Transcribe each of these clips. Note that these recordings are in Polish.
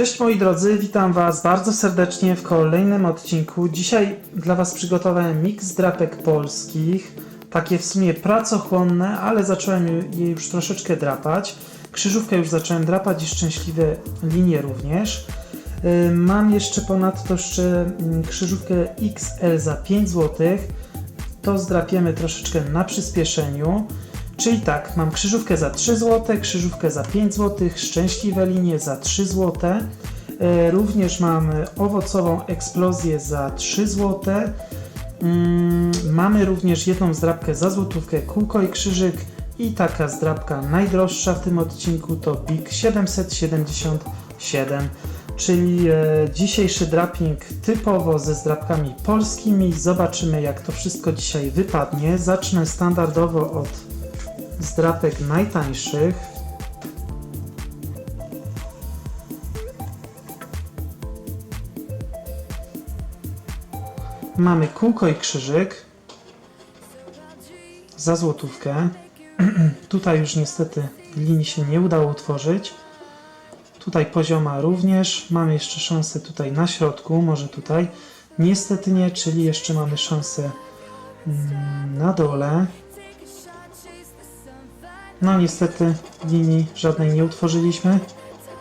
Cześć moi drodzy, witam Was bardzo serdecznie w kolejnym odcinku. Dzisiaj dla Was przygotowałem miks drapek polskich, takie w sumie pracochłonne, ale zacząłem je już troszeczkę drapać. Krzyżówkę już zacząłem drapać i szczęśliwe linie również. Yy, Mam jeszcze ponadto jeszcze mm, krzyżówkę XL za 5 zł. To zdrapiemy troszeczkę na przyspieszeniu. Czyli tak, mam krzyżówkę za 3 zł, krzyżówkę za 5 zł, szczęśliwe linie za 3 zł. E, Również mam owocową eksplozję za 3 zł. Mm, Mamy również jedną zdrabkę za złotówkę, kółko i krzyżyk. I taka zdrabka najdroższa w tym odcinku to Big 777. Czyli e, dzisiejszy draping typowo ze zdrabkami polskimi. Zobaczymy jak to wszystko dzisiaj wypadnie. Zacznę standardowo od z drapek najtańszych. Mamy kółko i krzyżyk za złotówkę. Tutaj już niestety linii się nie udało utworzyć. Tutaj pozioma również. Mamy jeszcze szansę tutaj na środku, może tutaj. Niestety nie, czyli jeszcze mamy szansę mm, na dole. No niestety linii żadnej nie utworzyliśmy.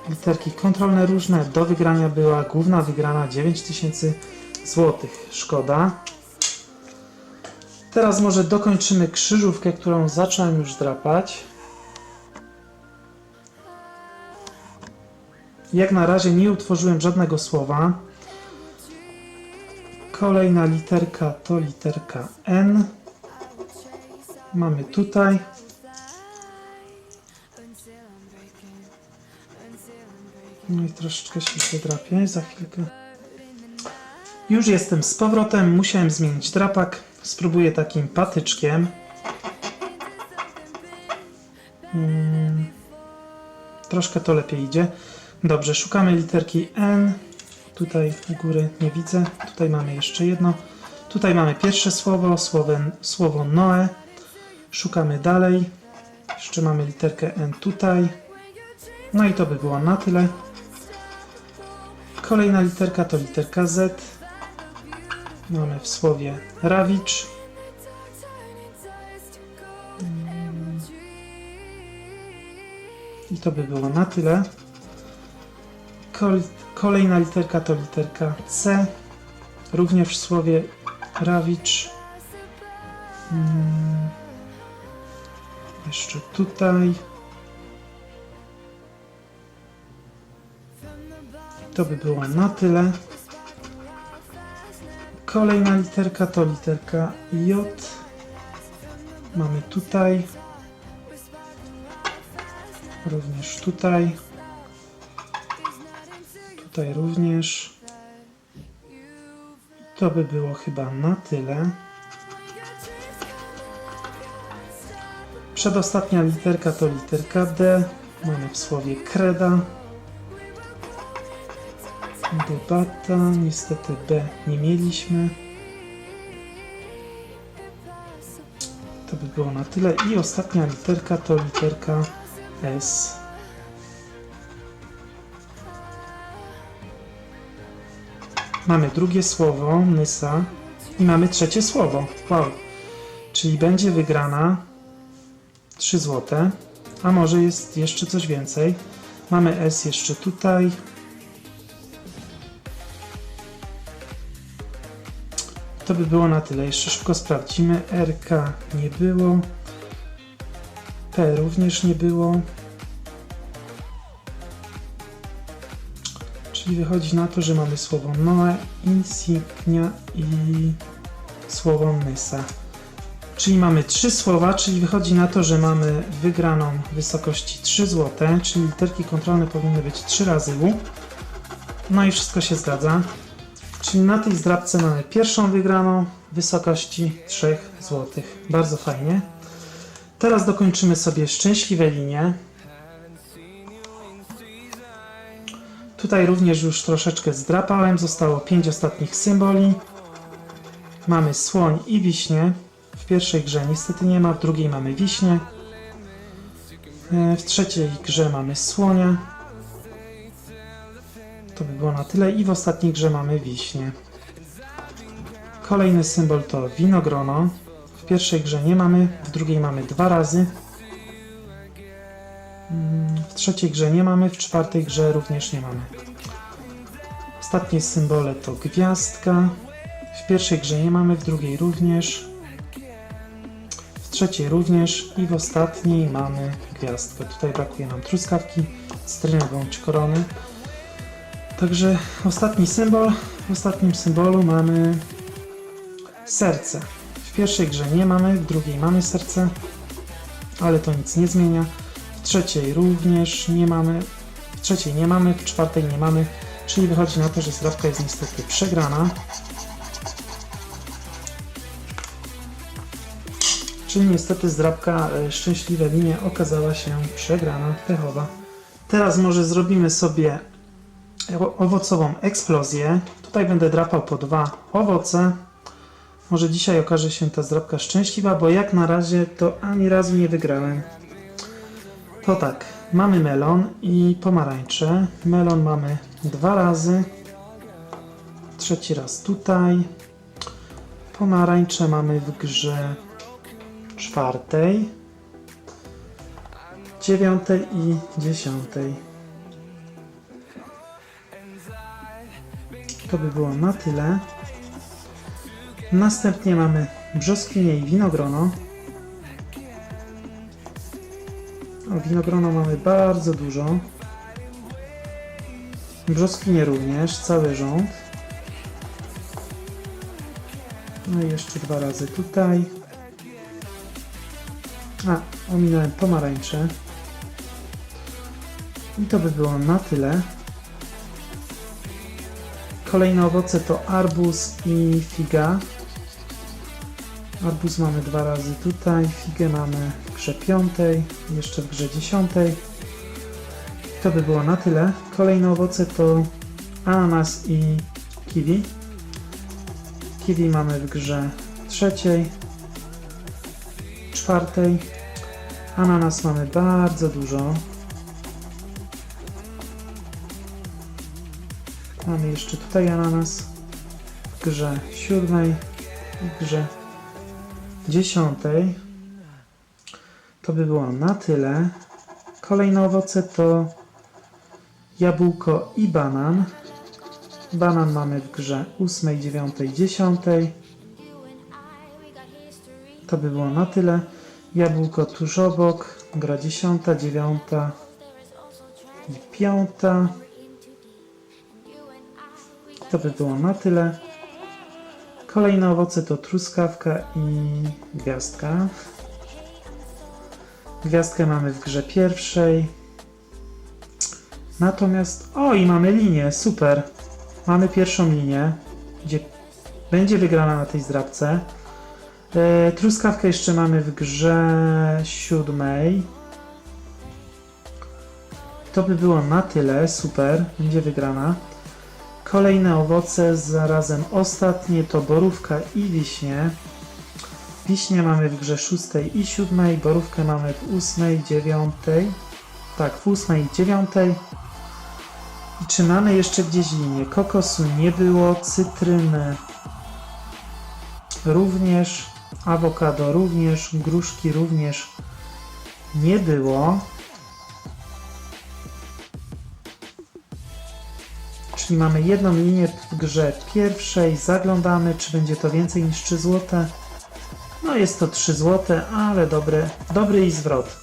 Literki kontrolne różne. Do wygrania była główna wygrana 9000 zł. Szkoda. Teraz może dokończymy krzyżówkę, którą zacząłem już drapać. Jak na razie nie utworzyłem żadnego słowa. Kolejna literka to literka N. Mamy tutaj. No i troszeczkę się wydrapię za chwilkę. Już jestem z powrotem, musiałem zmienić drapak. Spróbuję takim patyczkiem. Mm, troszkę to lepiej idzie. Dobrze, szukamy literki N. Tutaj u góry nie widzę. Tutaj mamy jeszcze jedno. Tutaj mamy pierwsze słowo, słowo, słowo Noe. Szukamy dalej. Jeszcze mamy literkę N tutaj. No i to by było na tyle. Kolejna literka to literka Z. Mamy w słowie rawicz. I to by było na tyle. Kol- Kolejna literka to literka C. Również w słowie rawicz. Mm. Jeszcze tutaj. To by było na tyle. Kolejna literka to literka J. Mamy tutaj. Również tutaj. Tutaj również. To by było chyba na tyle. Przedostatnia literka to literka D. Mamy w słowie kreda. Debata, niestety B nie mieliśmy. To by było na tyle. I ostatnia literka to literka S. Mamy drugie słowo, nysa. I mamy trzecie słowo. Wow. Czyli będzie wygrana 3 złote. A może jest jeszcze coś więcej. Mamy S jeszcze tutaj. To by było na tyle. Jeszcze szybko sprawdzimy. RK nie było. P również nie było. Czyli wychodzi na to, że mamy słowo Noe, insignia i słowo Nysa. Czyli mamy trzy słowa, czyli wychodzi na to, że mamy wygraną wysokości 3 zł, czyli literki kontrolne powinny być 3 razy U. No i wszystko się zgadza. Czyli na tej zdrabce mamy pierwszą wygraną w wysokości 3 zł. Bardzo fajnie. Teraz dokończymy sobie szczęśliwe linie. Tutaj również już troszeczkę zdrapałem. Zostało 5 ostatnich symboli. Mamy słoń i wiśnie. W pierwszej grze niestety nie ma, w drugiej mamy wiśnie. E, W trzeciej grze mamy słonia. To by było na tyle. I w ostatniej grze mamy wiśnie. Kolejny symbol to winogrono. W pierwszej grze nie mamy, w drugiej mamy dwa razy. Mm, W trzeciej grze nie mamy, w czwartej grze również nie mamy. Ostatnie symbole to gwiazdka. W pierwszej grze nie mamy, w drugiej również. W trzeciej również i w ostatniej mamy gwiazdkę. Tutaj brakuje nam truskawki, cytryny bądź korony. Także ostatni symbol. W ostatnim symbolu mamy serce. W pierwszej grze nie mamy, w drugiej mamy serce, ale to nic nie zmienia. W trzeciej również nie mamy, w trzeciej nie mamy, w czwartej nie mamy, czyli wychodzi na to, że zdrawka jest niestety przegrana. Czyli niestety zdrabka e, szczęśliwe linie okazała się przegrana, pechowa. Teraz może zrobimy sobie owocową eksplozję. Tutaj będę drapał po dwa owoce. Może dzisiaj okaże się ta zdrabka szczęśliwa, bo jak na razie to ani razu nie wygrałem. To tak, mamy melon i pomarańcze. Melon mamy dwa razy. Trzeci raz tutaj. Pomarańcze mamy w grze czwartej, dziewiątej i dziesiątej. To by było na tyle. Następnie mamy brzoskwinie i winogrono. O, winogrono mamy bardzo dużo. Brzoskwinie również, cały rząd. No i jeszcze dwa razy tutaj. A, ominąłem pomarańcze. I to by było na tyle. Kolejne owoce to arbuz i figa. Arbuz mamy dwa razy tutaj, figę mamy w grze piątej, jeszcze w grze dziesiątej. To by było na tyle. Kolejne owoce to ananas i kiwi. Kiwi mamy w grze trzeciej, czwartej. Ananas mamy bardzo dużo. Mamy jeszcze tutaj ananas w grze siódmej, w grze dziesiątej. To by było na tyle. Kolejne owoce to jabłko i banan. Banan mamy w grze ósmej, dziewiątej, dziesiątej. To by było na tyle. Jabłko tuż obok, gra dziesiąta, dziewiąta i piąta. To by było na tyle. Kolejne owoce to truskawka i gwiazdka. Gwiazdkę mamy w grze pierwszej. Natomiast. O, i mamy linię, super. Mamy pierwszą linię, gdzie będzie wygrana na tej zdrabce. E, truskawkę jeszcze mamy w grze siódmej. To by było na tyle, super, będzie wygrana. Kolejne owoce, zarazem ostatnie to borówka i wiśnie. Wiśnie mamy w grze szóstej i siódmej, borówkę mamy w ósmej, dziewiątej. Tak, w ósmej i dziewiątej. I czy mamy jeszcze gdzieś linię? Kokosu nie było, cytryny również, awokado również, gruszki również nie było. Mamy jedną linię w grze pierwszej. Zaglądamy, czy będzie to więcej niż 3 zł. No jest to 3 zł, ale dobry, dobry i zwrot.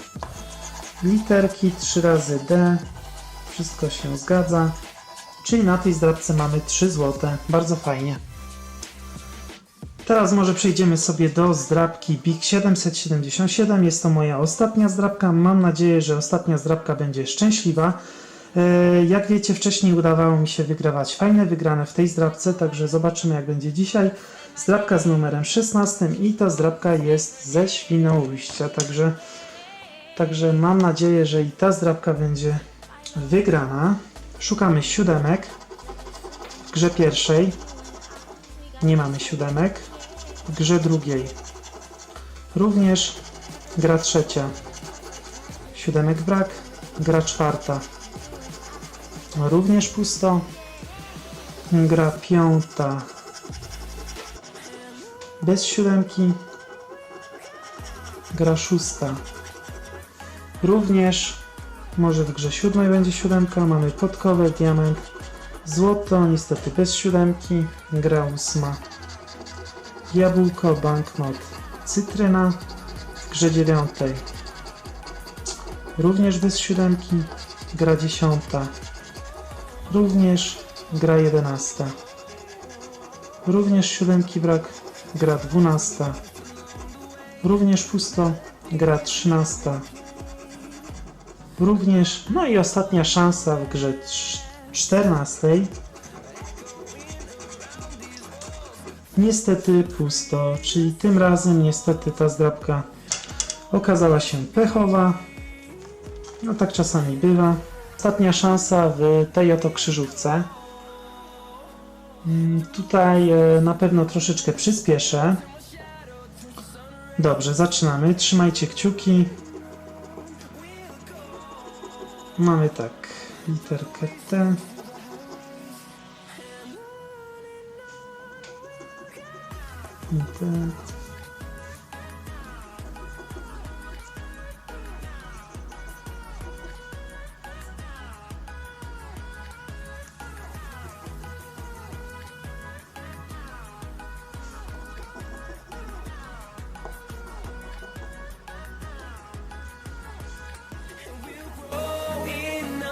Literki 3 razy D. Wszystko się zgadza. Czyli na tej zdrabce mamy 3 zł. Bardzo fajnie. Teraz może przejdziemy sobie do zdrabki Big 777. Jest to moja ostatnia zdrabka. Mam nadzieję, że ostatnia zdrabka będzie szczęśliwa. E, Jak wiecie, wcześniej udawało mi się wygrywać fajne wygrane w tej zdrabce, także zobaczymy jak będzie dzisiaj. Zdrabka z numerem 16 i ta zdrabka jest ze Świnoujścia, także, także mam nadzieję, że i ta zdrabka będzie wygrana. Szukamy siódemek. W grze pierwszej nie mamy siódemek. W grze drugiej również gra trzecia. Siódemek brak. Gra czwarta również pusto. gra piąta. Bez siódemki, gra szósta. Również, może w grze siódmej będzie siódemka, mamy podkowę, diament, złoto, niestety bez siódemki, gra ósma, jabłko, banknot, cytryna, w grze dziewiątej. Również bez siódemki, gra dziesiąta, również gra jedenasta, również siódemki brak, gra dwunasta, również pusto, gra trzynasta, również, no i ostatnia szansa w grze trz- czternastej. Niestety pusto, czyli tym razem niestety ta zdrabka okazała się pechowa. No tak czasami bywa. Ostatnia szansa w tej oto krzyżówce. Mm, Tutaj e, na pewno troszeczkę przyspieszę. Dobrze, zaczynamy. Trzymajcie kciuki. Mamy tak, literkę T. I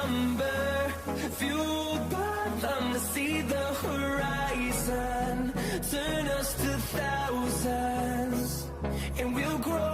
number, fueled by them to see the horizon, turn us to thousands, and we'll grow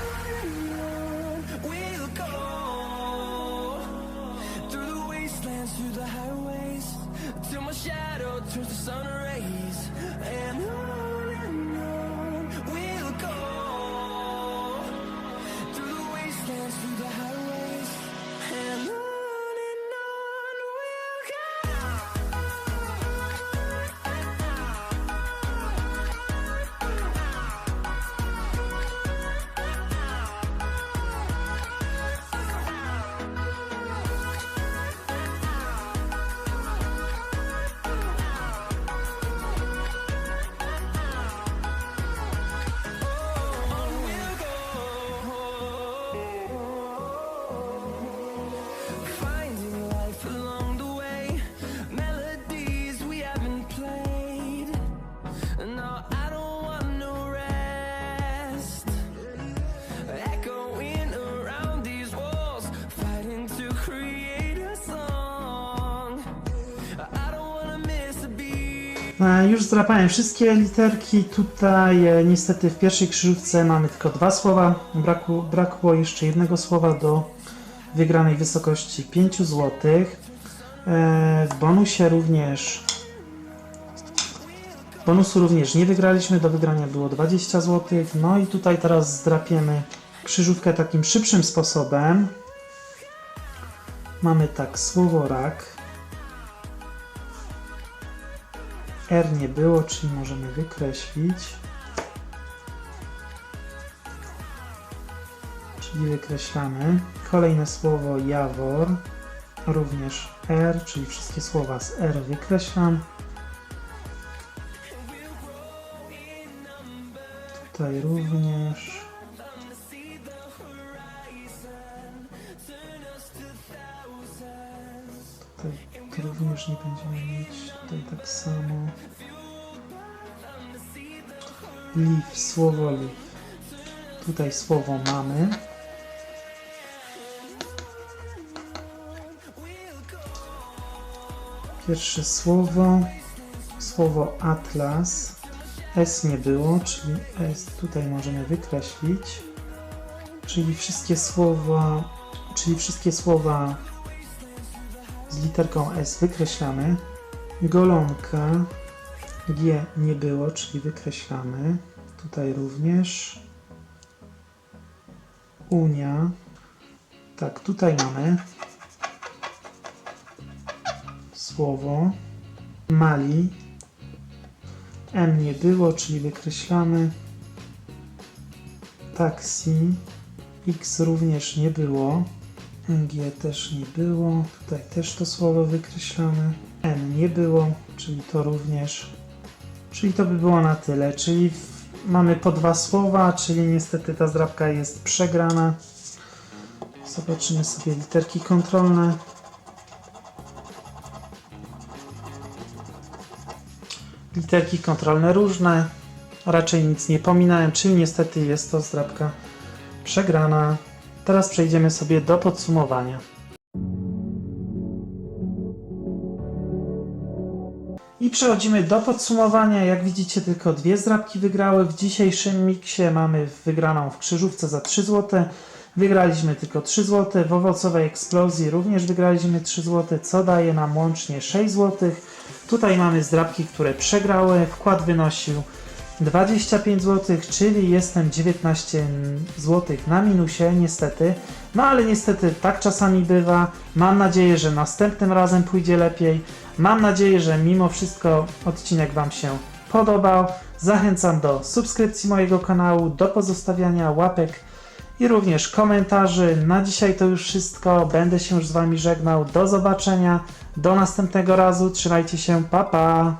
choose the Już zdrapałem wszystkie literki. Tutaj e, niestety w pierwszej krzyżówce mamy tylko dwa słowa. Braku, brakło jeszcze jednego słowa do wygranej wysokości 5 zł. E, W bonusie również. Bonusu również nie wygraliśmy. Do wygrania było 20 zł. No i tutaj teraz zdrapiemy krzyżówkę takim szybszym sposobem. Mamy tak słowo rak. R nie było, czyli możemy wykreślić. czyli wykreślamy. Kolejne słowo Jawor, również R, czyli wszystkie słowa z R wykreślam. Tutaj również. Nie będziemy mieć. Tutaj tak samo. Leaf, słowo leaf. Tutaj słowo mamy. Pierwsze słowo. Słowo atlas. S nie było, czyli S tutaj możemy wykreślić. Czyli wszystkie słowa, czyli wszystkie słowa literką S wykreślamy. Golonka G nie było, czyli wykreślamy. Tutaj również. Unia. Tak, tutaj mamy słowo Mali. M nie było, czyli wykreślamy. Taksi. X również nie było. G też nie było. Tutaj też to słowo wykreślamy. N nie było, czyli to również. Czyli to by było na tyle. Czyli mamy po dwa słowa, czyli niestety ta zdrabka jest przegrana. Zobaczymy sobie literki kontrolne. Literki kontrolne różne. Raczej nic nie pominałem, czyli niestety jest to zdrabka przegrana. Teraz przejdziemy sobie do podsumowania. I przechodzimy do podsumowania. Jak widzicie, tylko dwie zdrabki wygrały. W dzisiejszym miksie mamy wygraną w krzyżówce za 3 zł. Wygraliśmy tylko 3 zł. W owocowej eksplozji również wygraliśmy 3 zł, co daje nam łącznie 6 zł. Tutaj mamy zdrabki, które przegrały. Wkład wynosił 25 zł, czyli jestem 19 zł na minusie, niestety. No ale niestety tak czasami bywa. Mam nadzieję, że następnym razem pójdzie lepiej. Mam nadzieję, że mimo wszystko odcinek Wam się podobał. Zachęcam do subskrypcji mojego kanału, do pozostawiania łapek i również komentarzy. Na dzisiaj to już wszystko. Będę się już z Wami żegnał. Do zobaczenia. Do następnego razu. Trzymajcie się. Pa pa.